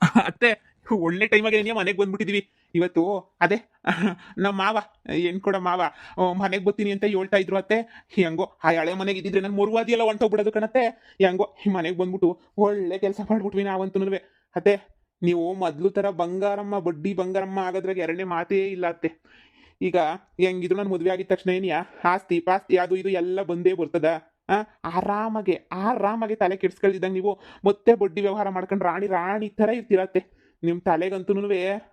ಅತ್ತೆ, ಒಳ್ಳೆ ಟೈಮಾಗೆ ನೀವು ಮನೆಗೆ ಬಂದ್ಬಿಟ್ಟಿದೀವಿ. ಇವತ್ತು, ಅದೇ ನಮ್ಮ ಮಾವ, ಏನು ಕೊಡ ಮಾವ ಮನೆಗೆ ಬರ್ತೀನಿ ಅಂತ ಹೇಳ್ತಾ ಇದ್ರು ಅತ್ತೆ. ಹೆಂಗೋ, ಆ ಹಳೆ ಮನೆಗೆ ಇದ್ದಿದ್ರೆ ನಾನು ಮುರುವಾದಿ ಎಲ್ಲ ಹೊಂಟೋಗ್ಬಿಡೋದು ಕಣತ್ತೆ. ಹೆಂಗೋ ಮನೆಗೆ ಬಂದ್ಬಿಟ್ಟು ಒಳ್ಳೆ ಕೆಲಸ ಮಾಡ್ಬಿಟ್ವಿ ನಾವಂತೂ ಅತ್ತೆ, ನೀವು ಮೊದ್ಲು ಥರ ಬಂಗಾರಮ್ಮ, ಬಡ್ಡಿ ಬಂಗಾರಮ್ಮ ಆಗೋದ್ರಾಗ ಎರಡನೇ ಮಾತೇ ಇಲ್ಲ ಅತ್ತೆ. ಈಗ, ಹೆಂಗಿದ್ರು ನಾನು ಮದುವೆ ಆಗಿದ ತಕ್ಷಣ ಏನಿಯಾ ಆಸ್ತಿ, ಪಾಸ್ತಿ, ಅದು ಇದು ಎಲ್ಲ ಬಂದೇ ಬರ್ತದ. ಆರಾಮಾಗೆ, ಆರಾಮಾಗಿ ತಲೆ ಕೆಡ್ಸ್ಕೊಳ್ದಿದ್ದಂಗೆ ನೀವು ಮತ್ತೆ ಬಡ್ಡಿ ವ್ಯವಹಾರ ಮಾಡ್ಕೊಂಡು ರಾಣಿ ರಾಣಿ ಥರ ಇರ್ತಿರತ್ತೆ. ನಿಮ್ಮ ತಲೆಗಂತೂ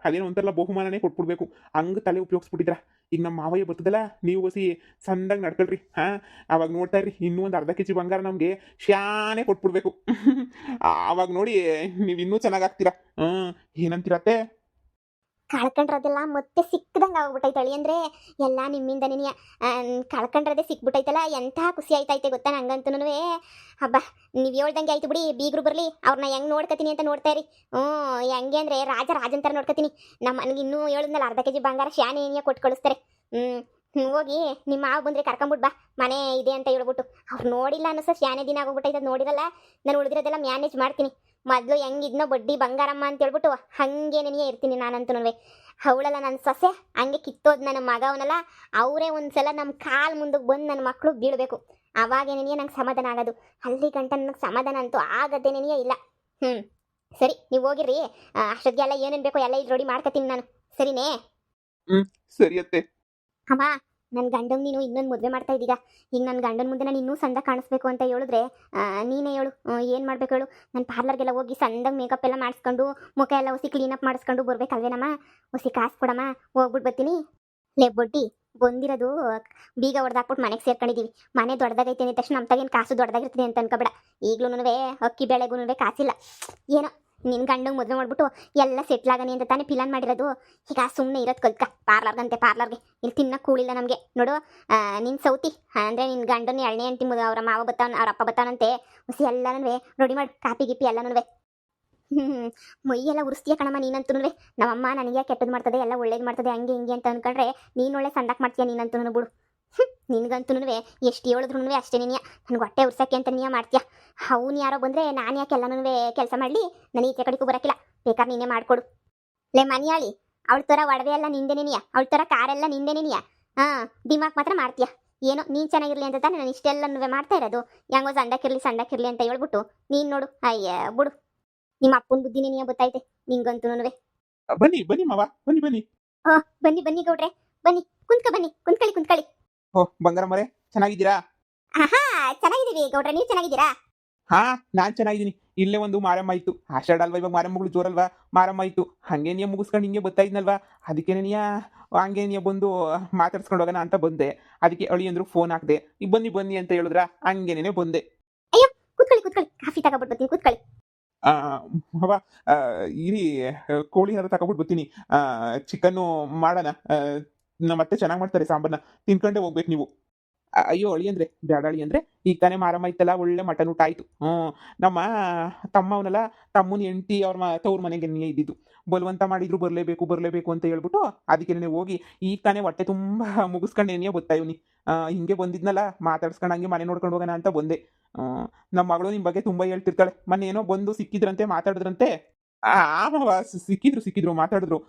ಅದೇನೋ ಒಂಥರ ಬಹುಮಾನನೇ ಕೊಟ್ಬಿಡ್ಬೇಕು. ಹಂಗೆ ತಲೆ ಉಪಯೋಗಿಸ್ಬಿಟ್ಟಿದ್ರ? ಈಗ ನಮ್ಮ ಮಾವಯ್ಯ ಬರ್ತದಲ್ಲ, ನೀವು ಬಸಿ ಸಂದಾಗ ನಡ್ಕೊಳ್ರಿ, ಹಾಂ? ಅವಾಗ ನೋಡ್ತಾ ಇರ್ರಿ, ಇನ್ನೂ ಒಂದು ಅರ್ಧ ಕೆ ಜಿ ಬಂಗಾರ ನಮಗೆ ಶಾನೆ ಕೊಟ್ಬಿಡ್ಬೇಕು. ಆವಾಗ ನೋಡಿ, ನೀವು ಇನ್ನೂ ಚೆನ್ನಾಗಾಗ್ತೀರಾ ಹ್ಞೂ ಏನಂತೀರತ್ತೆ? ಕಳ್ಕೊಂಡ್ರದೆಲ್ಲ, ಮತ್ತೆ ಸಿಕ್ಕದಂಗೆ ಆಗ್ಬಿಟ್ಟೈತೆ ಅಳಿ ಅಂದ್ರೆ ಎಲ್ಲ ನಿಮ್ಮಿಂದನೇ ಕಳ್ಕೊಂಡ್ರದೇ ಸಿಕ್ಬಿಟ್ಟೈತಲ್ಲ, ಎಂಥ ಖುಷಿ ಆಯ್ತೈತೆ ಗೊತ್ತಾ ನಂಗಂತೂ ಹಬ್ಬ, ನೀವು ಹೇಳ್ದಂಗೆ ಆಯ್ತು ಬಿಡಿ, ಬೀಗರು ಬರಲಿ ಅವ್ರನ್ನ ಹೆಂಗೆ ನೋಡ್ಕೊತೀನಿ ಅಂತ ನೋಡ್ತಾ ಇರಿ. ಹ್ಞೂ, ಹೆಂಗೆ ಅಂದರೆ ರಾಜ ರಾಜನ್ ಥರ ನೋಡ್ಕೊತೀನಿ. ನಮ್ಮ ನನಗೆ ಇನ್ನೂ ಹೇಳಿದ್ನಲ್ಲ, ಅರ್ಧ ಕೆ ಜಿ ಬಂಗಾರ ಶ್ಯಾನೆ ಏನಿಯ ಕೊಟ್ಟು ಕಳಿಸ್ತಾರೆ. ಹ್ಞೂ ಹೋಗಿ, ನಿಮ್ಮ ಮಾವು ಬಂದರೆ ಕರ್ಕೊಂಬಿಡ್ ಬಾ, ಮನೆ ಇದೆ ಅಂತ ಹೇಳ್ಬಿಟ್ಟು. ಅವ್ರು ನೋಡಿಲ್ಲ ಅನ್ನಿಸ ಶಾನೆ ದಿನ ಆಗೋಗ್ಬಿಟ್ಟೈತೆ ನೋಡಿರಲ್ಲ. ನಾನು ಉಳಿದಿರೋದೆಲ್ಲ ಮ್ಯಾನೇಜ್ ಮಾಡ್ತೀನಿ. ಮೊದಲು ಹೆಂಗಿದ್ನೋ ಬಡ್ಡಿ ಬಂಗಾರಮ್ಮ ಅಂತ ಹೇಳ್ಬಿಟ್ಟು ಹಂಗೆ ನೆನೆಯೇ ಇರ್ತೀನಿ ನಾನಂತೂ ಅವಳಲ್ಲ ನನ್ನ ಸೊಸೆ ಹಂಗೆ ಕಿತ್ತೋದ್ ನನ್ನ ಮಗ ಅವನಲ್ಲ ಅವರೇ ಒಂದ್ಸಲ ನಮ್ಮ ಕಾಲು ಮುಂದಕ್ಕೆ ಬಂದು ನನ್ನ ಮಕ್ಕಳು ಬೀಳಬೇಕು. ಅವಾಗ ನಿನಗೆ ನಂಗೆ ಸಮಾಧಾನ ಆಗೋದು. ಅಲ್ಲಿ ಗಂಟ ನನಗೆ ಸಮಾಧಾನ ಅಂತೂ ಆಗದೆ ನೆನೆಯೇ ಇಲ್ಲ. ಹ್ಞೂ ಸರಿ ನೀವು ಹೋಗಿರ್ರಿ. ಅಷ್ಟೊತ್ತಿಗೆಲ್ಲ ಏನೇನು ಬೇಕೋ ಎಲ್ಲ ಇಲ್ಲಿ ರೆಡಿ ಮಾಡ್ಕೊತೀನಿ ನಾನು. ಸರಿನೇ? ಸರಿ ಅತ್ತೆ. ಅಮ್ಮ ನನ್ನ ಗಂಡಂಗೆ ನೀನು ಇನ್ನೊಂದು ಮದುವೆ ಮಾಡ್ತಾ ಇದ್ದೀಗ ಈಗ ನನ್ನ ಗಂಡನ ಮುಂದೆ ನಾನು ಇನ್ನೂ ಸಂದ ಕಾಣಿಸ್ಬೇಕು ಅಂತ ಹೇಳಿದ್ರೆ ನೀನೇ ಹೇಳು ಏನು ಮಾಡ್ಬೇಕು ಹೇಳು? ನಾನು ಪಾರ್ಲರ್ಗೆಲ್ಲ ಹೋಗಿ ಸಂದಾಗ ಮೇಕಪ್ ಎಲ್ಲ ಮಾಡಿಸ್ಕೊಂಡು, ಮುಖ ಎಲ್ಲ ಹೊಸಿ ಕ್ಲೀನಪ್ ಮಾಡಿಸ್ಕೊಂಡು ಬರ್ಬೇಕಲ್ವೇನಮ್ಮ? ಹೊಸಿ ಕಾಸು ಕೊಡಮ್ಮ ಹೋಗ್ಬಿಟ್ಟು ಬರ್ತೀನಿ. ಲೇ ಬೊಡ್ಡಿ, ಬಂದಿರೋದು, ಬೀಗ ಹೊಡೆದಾಕ್ಬಿಟ್ಟು ಮನೆಗೆ ಸೇರ್ಕೊಂಡಿದ್ದೀವಿ ಮನೆ ದೊಡ್ಡದಾಗೈತೆ ಅಂದ ತಕ್ಷಣ ನಮ್ಮ ಕಾಸು ದೊಡ್ಡದಾಗಿರ್ತದೆ ಅಂತ ಅನ್ಕೋಬೇಡ. ಈಗಲೂ ಅಕ್ಕಿ ಬೆಳೆಗೂ ಕಾಸಿಲ್ಲ. ಏನೋ ನಿನ್ನ ಗಂಡಂಗೆ ಮದುವೆ ಮಾಡ್ಬಿಟ್ಟು ಎಲ್ಲ ಸೆಟ್ಲ್ ಆಗನಿ ಅಂತ ತಾನೇ ಪಿಲಾನ್ ಮಾಡಿರೋದು. ಈಗ ಸುಮ್ಮನೆ ಇರೋದು ಕಲ್ಕ ಪಾರ್ಲರ್ಗಂತೆ, ಪಾರ್ಲರ್ಗೆ. ಇಲ್ಲಿ ತಿನ್ನ ಕೂಳಿಲ್ಲ ನಮಗೆ. ನೋಡು ನಿನ್ನ ಸೌತಿ, ಅಂದರೆ ನಿನ್ನ ಗಂಡನ ಎಳ್ಳೆ ಅಂತಿ ಮದುವೆ ಅವರ ಮಾವ ಬತ್ತಾನ ಅವ್ರ ಅಪ್ಪ ಬತ್ತಾನಂತೆ ಹುಸಿ ಎಲ್ಲನೂ ರೆಡಿ ಮಾಡಿ, ಕಾಪಿ ಗಿಪಿ ಎಲ್ಲನೂ ಹ್ಞೂ ಮೈಯೆಲ್ಲ ಉರಿಸ್ತೀಯ ಕಣಮ್ಮ ನೀನಂತೂ ನಮ್ಮಮ್ಮ ನನಗೆ ಕೆಟ್ಟದ್ದು ಮಾಡ್ತದೆ, ಎಲ್ಲ ಒಳ್ಳೇದು ಮಾಡ್ತದೆ, ಹಂಗೆ ಹಿಂಗೆ ಅಂತ ಅನ್ಕೊಂಡ್ರೆ ನೀನು ಒಳ್ಳೆ ಸಂದಕ್ಕೆ ಮಾಡ್ತೀಯ ನೀನಂತೂ ಬಿಡು. ನಿನ್ಗಂತೂ ಎಷ್ಟು ಹೇಳಿದ್ರು ಅಷ್ಟೇ ನೀನು ನನಗೆ ಹೊಟ್ಟೆ ಉರ್ಸಕ್ಕೆ ಅಂತ ನೀ ಮಾಡ್ತೀಯ. ಅವ್ನು ಯಾರೋ ಬಂದರೆ ನಾನು ಯಾಕೆ ಎಲ್ಲನೂ ಕೆಲಸ ಮಾಡಲಿ? ನನಗೆ ಈಚೆ ಕಡೆಗೂ ಬರೋಕ್ಕಿಲ್ಲ ಬೇಕಾದ್ರೆ ನೀನೇ ಮಾಡಿಕೊಡು. ಲೇ ಮನಿಯಾಳಿ ಅವಳ ಥರ ಒಡವೆ ಎಲ್ಲ ನಿಂದೇನೇನಿಯ ಅವಳ ಥರ ಕಾರೆಲ್ಲ ನಿಂದೇನೇನಿಯ ಹಾಂ ದಿಮಾಕ್ ಮಾತ್ರ ಮಾಡ್ತೀಯ. ಏನೋ ನೀನು ಚೆನ್ನಾಗಿರಲಿ ಅಂತ ತಾನೇ ನಾನು ಇಷ್ಟೆಲ್ಲನೂ ಮಾಡ್ತಾ ಇರೋದು. ಹೆಂಗೋ ಸಂಡಕ್ಕಿರಲಿ ಸಂಡಕ್ಕಿರಲಿ ಅಂತ ಹೇಳ್ಬಿಟ್ಟು ನೀನು ನೋಡು. ಅಯ್ಯ ಬಿಡು. ನಿಮ್ಮ ಅಪ್ಪನ ಬುದ್ಧಿ ನೀನಿಯ ಗೊತ್ತೈತೆ ನಿಂಗಂತೂ ಬನ್ನಿ ಬನ್ನಿ ಮಾವ. ಬನ್ನಿ ಬನ್ನಿ. ಬನ್ನಿ ಬನ್ನಿ ಗೌಡ್ರೆ. ಬನ್ನಿ ಕುಂತ್ಕ ಬನ್ನಿ. ಕುಂತ್ಕೊಳ್ಳಿ ಕುಂತ್ಕೊಳ್ಳಿ ಓ ಬಂಗಾರ ಮರೆ ಚೆನ್ನಾಗಿದ್ದೀರಾ? ಆಹಾ ಚೆನ್ನಾಗಿದ್ದೀವಿ ಗೌಡ್ರೆ ನೀವು ಚೆನ್ನಾಗಿದ್ದೀರಾ? ಹಾ ನಾನ್ ಚೆನ್ನಾಗಿದ್ದೀನಿ. ಇಲ್ಲೇ ಒಂದು ಮಾರಮ್ಮ ಇತ್ತು. ಆಷಾಢ ಅಲ್ವಾ ಇವಾಗ ಮಾರಮ್ಮಗಳು ಜೋರಲ್ವಾ? ಮಾರಮ್ಮ ಇತ್ತು. ಹಂಗೆ ನೀ ಮುಗಿಸ್ಕೊಂಡು ಹಿಂಗೆ ಬರ್ತಾ ಇದ್ನಲ್ವಾ? ಅದಕ್ಕೆ ನೀ ಹಂಗೆ ನೀ ಬಂದು ಮಾತಾಡ್ಸ್ಕೊಂಡು ಹೋಗೋಣ ಅಂತ ಬಂದೆ. ಅದಕ್ಕೆ ಅಳಿ ಅಂದ್ರು ಫೋನ್ ಹಾಕ್ದೆ. ಬನ್ನಿ ಬನ್ನಿ ಅಂತ ಹೇಳಿದ್ರ ಹಂಗೇನೆ ಬಂದೆ. ಕೂತ್ಕೊಳ್ಳಿ ಕೂತ್ಕೊಳ್ಳಿ. ಕಾಫಿ ತಗೊಬಿಟ್ಟು ಬರ್ತೀನಿ ಕೂತ್ಕೊಳ್ಳಿ. ಮಾವ ಇರಿ ಕೋಳಿ ಏನಾದ್ರು ತಗೊಬಿಟ್ಟು ಬರ್ತೀನಿ. ಚಿಕನ್ನು ಮಾಡೋಣ. ನಮ್ಮ ಮತ್ತೆ ಚೆನ್ನಾಗಿ ಮಾಡ್ತಾರೆ ಸಾಂಬಾರ್ನ. ತಿನ್ಕೊಂಡೆ ಹೋಗ್ಬೇಕು ನೀವು. ಅಯ್ಯೋ, ಅಳಿ ಅಂದ್ರೆ ಬ್ಯಾಡಾಳಿ ಅಂದ್ರೆ, ಈಗ ತಾನೇ ಮಾರಮ್ಮ ಇತ್ತಲ್ಲ, ಒಳ್ಳೆ ಮಟನ್ ಊಟ ಆಯ್ತು. ಹ್ಮ್, ನಮ್ಮ ತಮ್ಮ ತಮ್ಮನ ಎಂಟಿ ಅವ್ರ ಮ ತವ್ರ ಮನೆಗೆ ಇದ್ದಿದ್ದು. ಬಲವಂತ ಮಾಡಿದ್ರು, ಬರಲೇಬೇಕು ಬರಲೇಬೇಕು ಅಂತ ಹೇಳ್ಬಿಟ್ಟು ಅದಕ್ಕೆ ಹೋಗಿ, ಈಗ ತಾನೇ ಹೊಟ್ಟೆ ತುಂಬ ಮುಗಿಸ್ಕೊಂಡು ಏನೇ ಗೊತ್ತಾ ಹಿಂಗೆ ಬಂದಿದ್ನಲ್ಲ, ಮಾತಾಡ್ಸ್ಕೊಂಡು ಹಂಗೆ ಮನೆ ನೋಡ್ಕೊಂಡು ಹೋಗೋಣ ಅಂತ ಬಂದೆ. ನಮ್ಮ ಮಗಳು ನಿಮ್ಮ ಬಗ್ಗೆ ತುಂಬ ಹೇಳ್ತಿರ್ತಾಳೆ. ಮೊನ್ನೆ ಏನೋ ಬಂದು ಸಿಕ್ಕಿದ್ರಂತೆ, ಮಾತಾಡಿದ್ರಂತೆ. ಆ ಸಿಕ್ಕಿದ್ರು ಸಿಕ್ಕಿದ್ರು, ಮಾತಾಡಿದ್ರು.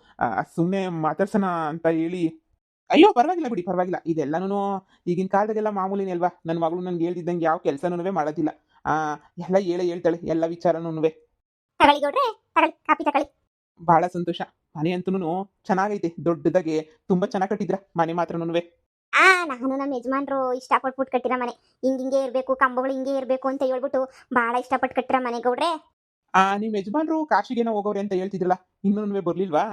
ಸುಮ್ಮನೆ ಮಾತಾಡ್ಸೋಣ ಅಂತ ಹೇಳಿ ಅಯ್ಯೋ ಪರವಾಗಿಲ್ಲ ಬಿಡಿ ಪರವಾಗಿಲ್ಲ. ಇದೆಲ್ಲನೂ ಈಗಿನ ಕಾಲದಾಗೆಲ್ಲ ಮಾಮೂಲಿನೇ ಅಲ್ವಾ? ನನ್ನ ಮಗಳು ನನ್ಗೆ ಹೇಳ್ದಿದ್ದಂಗೆ ಯಾವ ಕೆಲಸನೂ ಮಾಡೋದಿಲ್ಲ. ಆ ಎಲ್ಲ ಹೇಳೇ ಹೇಳ್ತಾಳೆ ಎಲ್ಲ ವಿಚಾರನೂ ತಗೊಳ್ಳಿ ಗೌಡ್ರೆ ತಗೊಳ್ಳಿ ತಗೊಳ್ಳಿ. ಬಹಳ ಸಂತೋಷ. ಮನೆ ಅಂತೂ ಚೆನ್ನಾಗೈತೆ ದೊಡ್ಡದಾಗೆ ತುಂಬಾ ಚೆನ್ನಾಗಿ ಕಟ್ಟಿದ್ರ ಮನೆ ಮಾತ್ರನೂ ಆ ನಾನು ನಮ್ಮ ಯಜಮಾನ್ರು ಇಷ್ಟಪಟ್ಬಿಟ್ಟು ಕಟ್ಟಿರೋ ಮನೆ. ಹಿಂಗ್ ಹಿಂಗೆ ಇರಬೇಕು ಕಂಬಗಳು ಹಿಂಗೆ ಇರಬೇಕು ಅಂತ ಹೇಳ್ಬಿಟ್ಟು ಭಾಳ ಇಷ್ಟಪಟ್ಟು ಕಟ್ಟಿರೋ ಮನೆ ಗೌಡ್ರೆ. ಆ ನಿಮ್ಮ ಯಜಮಾನ್ರು ಕಾಶಿಗೆನ ಹೋಗೋರೆ ಅಂತ ಹೇಳ್ತಿದ್ರಲ್ಲ ಇನ್ನೂ ಬರ್ಲಿಲ್ವಾ?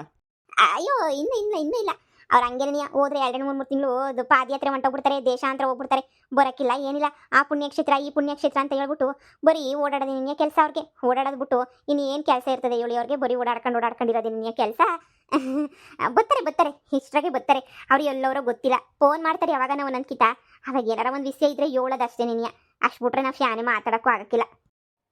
ಅಯ್ಯೋ ಇನ್ನು ಇನ್ನು ಇನ್ನೂ ಇಲ್ಲ. ಅವ್ರು ಹಂಗೇನಿಯ ಹೋದ್ರೆ ಎರಡು ಮೂರು ಮೂರು ತಿಂಗಳು ಅದು ಪಾದಯಾತ್ರೆ ಹೊಂಟೋಗ್ಬಿಡ್ತಾರೆ ದೇಶಾಂತರ ಹೋಗ್ಬಿಡ್ತಾರೆ, ಬರೋಕ್ಕಿಲ್ಲ, ಏನಿಲ್ಲ. ಆ ಪುಣ್ಯಕ್ಷೇತ್ರ, ಈ ಪುಣ್ಯಕ್ಷೇತ್ರ ಅಂತ ಹೇಳ್ಬಿಟ್ಟು ಬರೀ ಓಡಾಡೋದು ನಿನ್ನೆ ಕೆಲಸ ಅವ್ರಿಗೆ. ಓಡಾಡೋದು ಬಿಟ್ಟು ಏನು ಕೆಲಸ ಇರ್ತದೆ ಹೇಳಿ ಅವ್ರಿಗೆ, ಬರೀ ಓಡಾಡ್ಕೊಂಡು ಓಡಾಡ್ಕೊಂಡಿರೋದು ನಿನ್ನೆ ಕೆಲಸ. ಬರ್ತಾರೆ ಬರ್ತಾರೆ, ಇಷ್ಟ್ರಾಗೆ ಬರ್ತಾರೆ. ಅವ್ರು ಎಲ್ಲವರೋ ಗೊತ್ತಿಲ್ಲ. ಫೋನ್ ಮಾಡ್ತಾರೆ ಯಾವಾಗ ನಾವು ನನ್ಕಿತ ಅವಾಗ ಏನಾರ ಒಂದು ವಿಷಯ ಇದ್ರೆ ಹೇಳೋದು ಅಷ್ಟೇ ನಿನ್ನೆ. ಅಷ್ಟು ಬಿಟ್ರೆ ನಾವು ಶಾನೆ ಮಾತಾಡೋಕ್ಕೂ ಆಗಕ್ಕಿಲ್ಲ.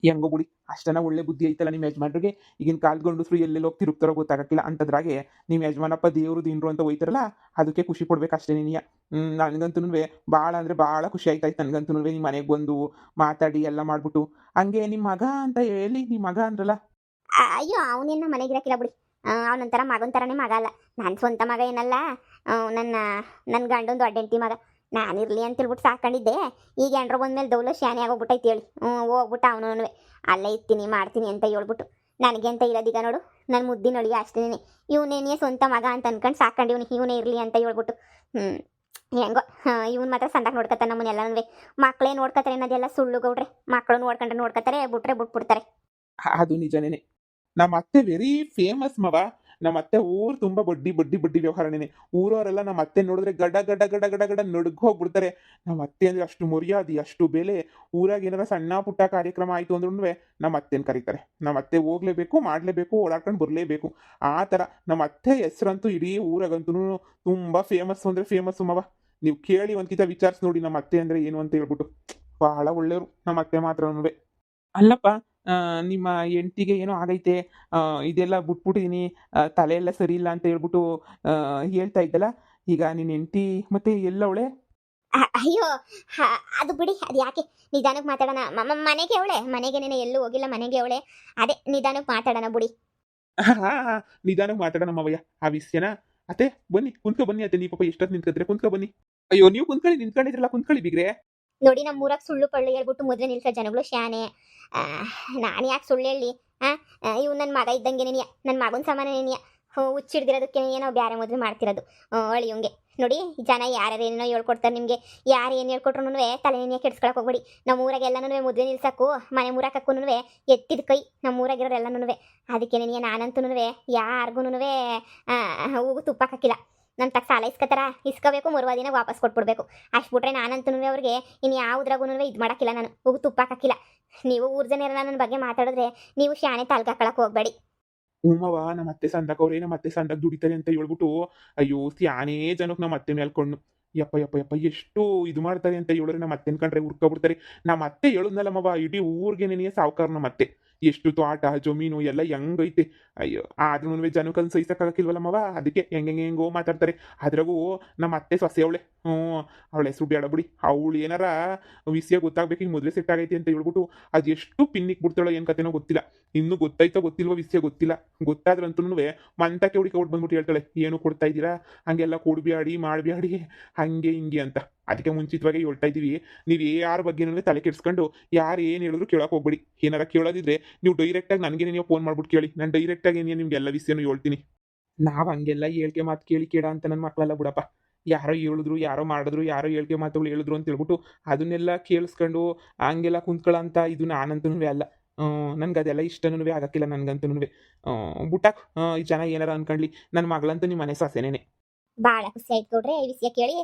ಹೆಂಗೋ ಬಿಡಿ ಅಷ್ಟನ ಒಳ್ಳೆ ಬುದ್ಧಿ ಐತಲ್ಲ ನಿಮ್ಮ ಯಜಮಾನ್ರಿಗೆ. ಈಗಿನ ಕಾಲದ ಗಂಡಸ್ರು ಎಲ್ಲೆಲ್ಲಿ ಹೋಗಿ ತಿರುಗ್ತಾರೋ ಗೊತ್ತಾಗಕ್ಕಿಲ್ಲ. ಅಂತದ್ರಾಗೆ ನಿಮ್ಮ ಯಜಮಾನಪ್ಪ ದೇವ್ರು ದಿನರು ಅಂತ ಹೋಯ್ತಾರಲ್ಲ ಅದಕ್ಕೆ ಖುಷಿ ಪಡ್ಬೇಕು ಅಷ್ಟೇ ನೀನಿಯ ನನಗಂತೂ ಭಾಳ ಅಂದರೆ ಭಾಳ ಖುಷಿ ಆಯ್ತಾಯ್ತು ನನಗಂತೂ ನಿಮ್ಮ ಮನೆಗೆ ಬಂದು ಮಾತಾಡಿ ಎಲ್ಲ ಮಾಡ್ಬಿಟ್ಟು. ಹಂಗೆ ನಿಮ್ಮ ಮಗ ಅಂತ ಹೇಳಿ ನಿಮ್ಮ ಮಗ ಅಂದ್ರಲ್ಲ? ಅಯ್ಯೋ, ಅವನೇನ ಮನೆಗಿರಕ್ಕಿಲ್ಲ ಬಿಡಿ. ಅವನೊಂಥರ ಮಗನ ಥರನೇ ಮಗ ಅಲ್ಲ. ನನ್ನ ಸ್ವಂತ ಮಗ ಏನಲ್ಲ. ನನ್ನ ನನ್ನ ಗಂಡೊಂದು ಅಡ್ಡೆಂಟಿ ಮಗ. ನಾನಿರ್ಲಿ ಅಂತ ಹೇಳ್ಬಿಟ್ಟು ಸಾಕೊಂಡಿದ್ದೆ. ಈಗ ಎಂಡ್ರ ಬಂದ್ಮೇಲೆ ದೌಲ ಶಾನೆ ಆಗೋಗ್ಬಿಟ್ಟೈತಿ ಹೇಳಿ. ಹ್ಞೂ ಹೋಗ್ಬಿಟ್ಟು ಅವನು ಅಲ್ಲೇ ಇರ್ತೀನಿ, ಮಾಡ್ತೀನಿ ಅಂತ ಹೇಳ್ಬಿಟ್ಟು. ನನಗೆ ಅಂತ ಇರೋದೀಗ ನೋಡು. ನನ್ನ ಮುದ್ದಿನ ಅಳಿಯ ಅಷ್ಟೇನೆ. ಇವನೇನೇ ಸ್ವಂತ ಮಗ ಅಂತ ಅನ್ಕೊಂಡು ಸಾಕೊಂಡಿವ್ನಿ. ಇವನೇ ಇರಲಿ ಅಂತ ಹೇಳ್ಬಿಟ್ಟು. ಹ್ಞೂ ಹೆಂಗೋ. ಇವನು ಮಾತ್ರ ಸಂದಾಗ ನೋಡ್ಕೊತಾನೆ ನಮ್ಮನ್ನೆಲ್ಲನೂ ಮಕ್ಕಳೇ ನೋಡ್ಕೊತಾರೆ ಅನ್ನೋದೆಲ್ಲ ಸುಳ್ಳು ಗೌಡ್ರೆ. ಮಕ್ಕಳು ನೋಡ್ಕೊಂಡ್ರೆ ನೋಡ್ಕೊತಾರೆ, ಬಿಟ್ರೆ ಬಿಟ್ಬಿಡ್ತಾರೆ. ಅದು ನಿಜನೇನೆ. ನಮ್ಮ ಅತ್ತೆ ವೆರಿ ಫೇಮಸ್ ಮವ. ನಮ್ಮ ಅತ್ತೆ ಊರು ತುಂಬಾ ಬಡ್ಡಿ ಬಡ್ಡಿ ಬಡ್ಡಿ ವ್ಯವಹಾರನೇ ಊರವರೆಲ್ಲ ನಮ್ಮ ಅತ್ತೆ ನೋಡಿದ್ರೆ ಗಡ ಗಡ ಗಡ ಗಡ ಗಡ ನಡುಗ್ ಹೋಗ್ಬಿಡ್ತಾರೆ. ನಮ್ಮ ಅತ್ತೆ ಅಂದ್ರೆ ಅಷ್ಟು ಮರ್ಯಾದೆ, ಅಷ್ಟು ಬೆಲೆ. ಊರಾಗ ಏನಾರ ಸಣ್ಣ ಪುಟ್ಟ ಕಾರ್ಯಕ್ರಮ ಆಯ್ತು ಅಂದ್ರೂ ನಮ್ಮ ಅತ್ತೆನ ಕರೀತಾರೆ. ನಮ್ಮ ಅತ್ತೆ ಹೋಗ್ಲೇಬೇಕು, ಮಾಡ್ಲೇಬೇಕು, ಓಡಾಡ್ಕೊಂಡು ಬರಲೇಬೇಕು. ಆ ಥರ ನಮ್ಮ ಅತ್ತೆ ಹೆಸರಂತೂ ಇಡೀ ಊರಾಗಂತೂ ತುಂಬಾ ಫೇಮಸ್ ಅಂದ್ರೆ ಫೇಮಸ್ ಮವ. ನೀವು ಕೇಳಿ ಒಂದ್ಕಿತ ವಿಚಾರಿಸಿ ನೋಡಿ ನಮ್ಮ ಅತ್ತೆ ಅಂದ್ರೆ ಏನು ಅಂತ ಹೇಳ್ಬಿಟ್ಟು. ಬಹಳ ಒಳ್ಳೆಯವರು ನಮ್ಮ ಅತ್ತೆ ಮಾತ್ರ ಅಲ್ಲಪ್ಪ ನಿಮ್ಮ ಹೆಂಡ್ತಿಗೆ ಏನೋ ಆಗೈತೆ ಆ, ಇದೆಲ್ಲ ಬಿಟ್ಬಿಟ್ಟಿದ್ದೀನಿ ಆ, ತಲೆ ಎಲ್ಲ ಸರಿ ಇಲ್ಲ ಅಂತ ಹೇಳ್ಬಿಟ್ಟು ಹೇಳ್ತಾ ಇದ್ದಲ್ಲ ಈಗ ನಿನ್ನ ಹೆಂಡ್ತಿ ಮತ್ತೆ ಎಲ್ಲವಳೆ ಅಯ್ಯೋ ಅದು ಬಿಡಿ ಅದು ಯಾಕೆ? ನಿಧಾನಕ್ಕೆ ಮಾತಾಡೋಣ ಮನೆಗೆ ಅವಳೆ ಮನೆಗೆ ನೀನು ಎಲ್ಲೂ ಹೋಗಿಲ್ಲ ಮನೆಗೆ ಅವಳೆ ಅದೇ ನಿಧಾನಕ್ಕೆ ಮಾತಾಡೋಣ ಬಿಡಿ. ನಿಧಾನಕ್ಕೆ ಮಾತಾಡೋಣ ಮಾವಯ್ಯ ಆ ವಿಷಯನ. ಅತ್ತೆ ಬನ್ನಿ ಕುಂತ್ಕೊ ಬನ್ನಿ ಅತ್ತೆ ನೀವು ಪಾಪ ಎಷ್ಟೊತ್ತು ನಿಂತ್ಕೊದ್ರೆ ಕುಂತ್ಕೊ ಬನ್ನಿ. ಅಯ್ಯೋ ನೀವು ಕುಂತ್ಕೊಳ್ಳಿ ನಿಂತ್ಕೊಂಡಿದ್ರಲ್ಲ ಕುಂತ್ಕೊಳ್ಳಿ ಬಿಗ್ರೆ. ನೋಡಿ ನಮ್ಮ ಊರಾಗ ಸುಳ್ಳು ಪಳ್ಳು ಹೇಳ್ಬಿಟ್ಟು ಮೊದಲೇ ನಿಲ್ಸೋ ಜನಗಳು ಶಾನೆ ನಾನು ಯಾಕೆ ಸುಳ್ಳು ಹೇಳಿ? ಹಾಂ ಇವ್ ನನ್ನ ಮಗ ಇದ್ದಂಗೆ ನೆನೆಯ ನನ್ನ ಮಗನ ಸಮಾನ ನೆನೆಯ ಹುಚ್ಚಿಡ್ದಿರೋದಕ್ಕೆ ಏನೋ ಬೇರೆ ಮದುವೆ ಮಾಡ್ತಿರೋದು. ಅಳಿಯಂಗೆ ನೋಡಿ ಜನ ಯಾರ್ಯಾರು ಏನೇನೋ ಹೇಳ್ಕೊಡ್ತಾರೆ ನಿಮಗೆ. ಯಾರು ಏನು ಹೇಳ್ಕೊಟ್ರು ತಲೆ ನೆನೆಯ ಕೆಡ್ಸ್ಕೊಳಕ್ ಹೋಗ್ಬೇಡಿ. ನಮ್ಮ ಊರಾಗೆಲ್ಲನೂ ಮದುವೆ ನಿಲ್ಸಕ್ಕೂ, ಮನೆ ಮುರಾಕಕ್ಕೂ ಎತ್ತಿದ ಕೈ ನಮ್ಮ ಊರಾಗಿರೋರೆಲ್ಲನೂ ಅದಕ್ಕೆ ನೆನೆಯ ನಾನಂತೂ ಯಾರಿಗೂ ಹೂವು ತುಪ್ಪ ಹಾಕಿಲ್ಲ. ನನ್ನ ತಕ್ಕ ಸಾಲ ಇಸ್ಕೋತಾರ? ಇಸ್ಕೋಬೇಕು ಮೂರು ದಿನ ವಾಪಸ್ ಕೊಟ್ಬಿಡ್ಬೇಕು. ಅಷ್ಟು ಬಿಟ್ರೆ ನಾನಂತೂ ಅವ್ರಿಗೆ ಇನ್ನು ಯಾವುದ್ರಾಗೂ ಇದು ಮಾಡೋಕ್ಕಿಲ್ಲ ನಾನು. ಹೋಗಿ ತುಪ್ಪ ಹಾಕಿಲ್ಲ ನೀವು ಊರ್ ಜನ ನನ್ನ ಬಗ್ಗೆ ಮಾತಾಡಿದ್ರೆ ನೀವು ಶಾಣೆ ತಾಲ್ಕಾಕೊಳಕ್ ಹೋಗ್ಬೇಡಿ. ಉಮ್ಮವ ನಮ್ಮ ಅತ್ತೆ ಸಂದಕವ್ರೆ ನಮ್ಮ ಅತ್ತೆ ದುಡಿತಾರೆ ಅಂತ ಹೇಳ್ಬಿಟ್ಟು, ಅಯ್ಯೋ ಸ್ಯಾನೇ ಜನಕ್ಕೆ ನಮ್ಮ ಅತ್ತೆ ಮೇಲ್ಕೊಂಡು ಯಪ್ಪ ಯಪ್ಪ ಯಪ್ಪ, ಎಷ್ಟು ಇದು ಮಾಡ್ತಾರೆ ಅಂತ ಹೇಳಿದ್ರೆ ನಮ್ಮ ಅತ್ತೆನ ಕಂಡ್ರೆ ಉರ್ಕೊಬಿಡ್ತಾರೆ ನಮ್ಮ ಅತ್ತೆ ಹೇಳುದ್ನಲ್ಲ ಮವ ಇಡೀ ಊರಿಗೆ ನೆನೆಯ ಸಾವುಕಾರ ನಮ್ಮ ಅತ್ತೆ. ಎಷ್ಟು ತೋಟ ಜಮೀನು ಎಲ್ಲ ಹೆಂಗೈತೆ ಅಯ್ಯೋ, ಆದ್ರೂ ಜನಕ್ಕೆ ಅದು ಸಹಿಸಕ್ಕಾಗಕ್ಕಿಲ್ವಲ್ಲ ಅವ ಅದಕ್ಕೆ ಹೆಂಗೆ ಹೆಂಗೋ ಮಾತಾಡ್ತಾರೆ. ಅದ್ರಾಗೂ ನಮ್ಮ ಅತ್ತೆ ಸೊಸೆ ಅವಳೆ. ಹ್ಞೂ, ಅವಳ ಹೆಸರು ಬೇಡ ಅವಳು ಏನಾರ ವಿಷಯ ಗೊತ್ತಾಗ್ಬೇಕು ಈಗ ಮದುವೆ ಸೆಟ್ ಆಗೈತಿ ಅಂತ ಹೇಳ್ಬಿಟ್ಟು ಅದು ಎಷ್ಟು ಪಿನ್ನಿಕ್ ಬಿಡ್ತಾಳೋ ಏನು ಕತೆನೋ ಗೊತ್ತಿಲ್ಲ. ಇನ್ನೂ ಗೊತ್ತಾಯ್ತೋ ಗೊತ್ತಿಲ್ವೋ ವಿಷಯ ಗೊತ್ತಿಲ್ಲ. ಗೊತ್ತಾದ್ರಂತೂ ಮಂತಕ್ಕೆ ಹುಡುಕಿ ಕೊಟ್ಟು ಬಂದ್ಬಿಟ್ಟು ಹೇಳ್ತಾಳೆ, ಏನು ಕೊಡ್ತಾ ಇದ್ದೀರಾ? ಹಂಗೆಲ್ಲ ಕೊಡ್ಬ್ಯಾಡಿ, ಮಾಡ್ಬ್ಯಾಡಿ, ಹಂಗೆ ಹಿಂಗೆ ಅಂತ. ಅದಕ್ಕೆ ಮುಂಚಿತವಾಗಿ ಹೇಳ್ತಾ ಇದ್ದೀವಿ. ನೀವು ಯಾರ ಬಗ್ಗೆನೂ ತಲೆ ಕೆಡಿಸ್ಕೊಂಡು ಯಾರು ಏನು ಹೇಳಿದ್ರು ಕೇಳಕ್ಕೆ ಹೋಗ್ಬಿಡಿ. ಏನಾರ ಕೇಳೋದಿದ್ರೆ ನೀವು ಡೈರೆಕ್ಟಾಗಿ ನನಗೆ ನೀವು ಫೋನ್ ಮಾಡ್ಬಿಟ್ಟು ಕೇಳಿ. ನಾನು ಡೈರೆಕ್ಟಾಗಿ ಏನೇ ನಿಮ್ಗೆ ಎಲ್ಲ ವಿಷಯನೂ ಹೇಳ್ತೀನಿ. ನಾವು ಹಂಗೆಲ್ಲ ಹೇಳಿಕೆ ಮಾತು ಕೇಳಿ ಕೇಳ ಅಂತ ನನ್ನ ಮಕ್ಕಳೆಲ್ಲ ಬಿಡಪ್ಪ. ಯಾರೋ ಹೇಳಿದ್ರು, ಯಾರೋ ಮಾಡಿದ್ರು, ಯಾರೋ ಹೇಳಿಕೆ ಮಾತುಗಳು ಹೇಳಿದ್ರು ಅಂತ ಹೇಳ್ಬಿಟ್ಟು ಅದನ್ನೆಲ್ಲ ಕೇಳಿಸ್ಕೊಂಡು ಹಂಗೆಲ್ಲ ಕುಂತ್ಕೊಳ್ಳೋಂಥ ಇದು ನಾನಂತೂ ಅಲ್ಲ. ನನಗೆ ಅದೆಲ್ಲ ಇಷ್ಟನೂ ಆಗಕ್ಕಿಲ್ಲ ನನಗಂತೂ ಬುಟ್ಟಾಕ್ ಈ ಜನ ಏನಾರ ಅನ್ಕೊಂಡ್ಲಿ ನನ್ನ ಮಗಳಂತೂ ನಿಮ್ಮ ಮನೆ ಸಾಸೆನೇನೆ. ಭಾಳ ಖುಷಿ ಆಯ್ತು ಗೌಡ್ರೆ ಈ ವಿಷಯ ಕೇಳಿ.